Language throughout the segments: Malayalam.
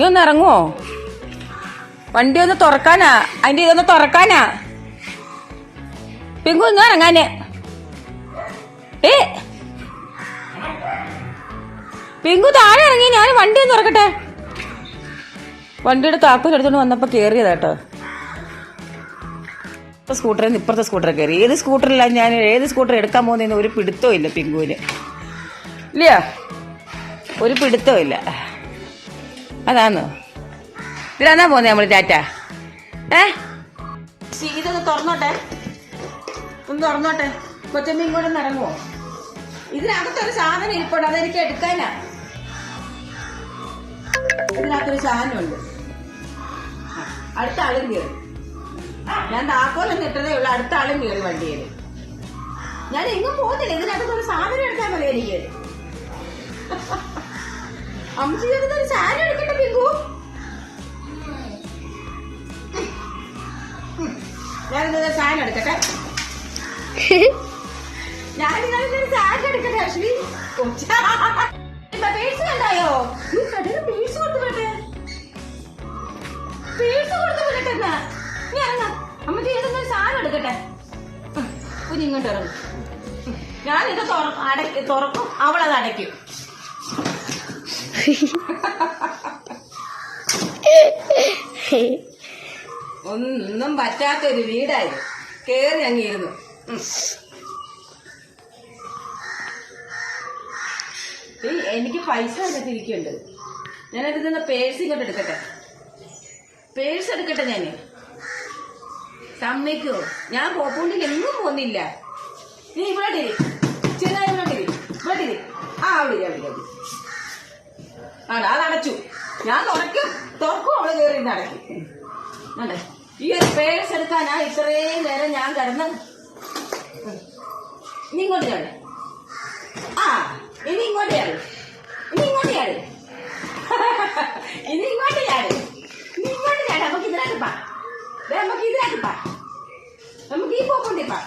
ഒന്ന് ഇറങ്ങുവോ വണ്ടി ഒന്ന് തുറക്കാനാ. അതിന്റെ ഇതൊന്ന് തുറക്കാനാ. പിങ്കു ഇങ്ങ് ഇറങ്ങാന്. ഏ? പിങ്കു താഴെ ഇറങ്ങി. ഞാൻ വണ്ടി ഒന്ന് തുറക്കട്ടെ. വണ്ടിയുടെ താക്കോൽ എടുത്തോണ്ട് വന്നപ്പോ കേറിയതാട്ടോ ഇപ്പൊ സ്കൂട്ടറിൽ നിന്ന് ഇപ്പുറത്തെ സ്കൂട്ടറിൽ കയറി ഏത് സ്കൂട്ടറിലാണ് ഞാൻ ഏത് സ്കൂട്ടർ എടുക്കാൻ പോകുന്നതെന്ന് ഒരു പിടുത്തവും ഇല്ല പിങ്കുവിന്. ഇല്ലയോ? ഒരു പിടുത്തവും ഇല്ല. അതാന്നോ? ഇതിലാന്നാ പോന്നെ നമ്മൾ ടാറ്റ? ഏ? ഇതൊന്ന് തുറന്നോട്ടെ. ഒന്ന് തുറന്നോട്ടെ. കൊച്ചമ്മ ഇങ്ങോട്ട് നടങ്ങുമോ ഇതിനകത്തൊരു സാധനം ഇരിപ്പുണ്ട് അതെനിക്ക് എടുക്കാനാ. ഇതിനകത്തൊരു സാധനമുണ്ട്. അടുത്ത ആളും കയറി ഞാൻ താക്കോലൊന്നും ഇട്ടതേ ഉള്ളു. അടുത്ത ആളും കയറി വണ്ടിയിൽ ഞാൻ എങ്ങും പോകുന്നില്ല. ഇതിനകത്തൊരു സാധനം എടുക്കാൻ മതി എനിക്ക്. പിങ്കു. എടുക്കട്ടെ. എടുക്കട്ടെ നീ പേഴ്സ് കൊടുത്തു പേഴ്സ് കൊടുത്തു നീ എടുക്കട്ടെ. ഞാനിത് തുറക്കും. അവളത് അടയ്ക്കും. ഒന്നും പറ്റാത്തൊരു വീടായി. കേറി അങ്ങിരുന്നു. എനിക്ക് പൈസ എടുത്തിരിക്കുന്നുണ്ട് ഞാൻ നിന്ന് പേഴ്സ് ഇങ്ങോട്ട് എടുക്കട്ടെ. പേഴ്സ് എടുക്കട്ടെ ഞാൻ സമ്മതിക്കോ ഞാൻ പോപ്പുണ്ടിൽ എങ്ങും പോന്നില്ല. നീ ഇവിടെ ആണ് അത് അടച്ചു. ഞാൻ തുറക്കും തുറക്കും അവൾ കയറി അടയ്ക്കും. അതെ ഈ ഒരു പേഴ്സ് എടുക്കാനാ ഇത്രയും നേരം ഞാൻ കിടന്ന്. ഇനി ഇങ്ങോട്ട് ആ ഇനി ഇങ്ങോട്ട് ചാട് ഇനി ഇങ്ങോട്ട് ഇനി ഇങ്ങോട്ട് ഇനി ഇങ്ങോട്ട് നമുക്ക് ഇതിനകത്ത് പാ. നമുക്ക് ഇതിനകത്ത് പാ. നമുക്ക് ഈ പോക്കോണ്ടി പാ.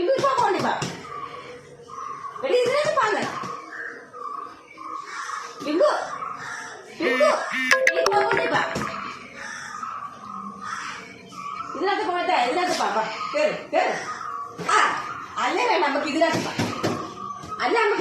ഇപ്പൊ പോക്കോണ്ടി പാ. എടി ഇതിനകത്ത് ഇതിനകത്ത് പോകട്ടെ ഇതിനകത്ത് പാ പാ കേറ് കേറ്. ആ അല്ലേ വേണ്ട നമുക്ക് ഇതിനകത്ത് പാ അല്ല നമുക്ക്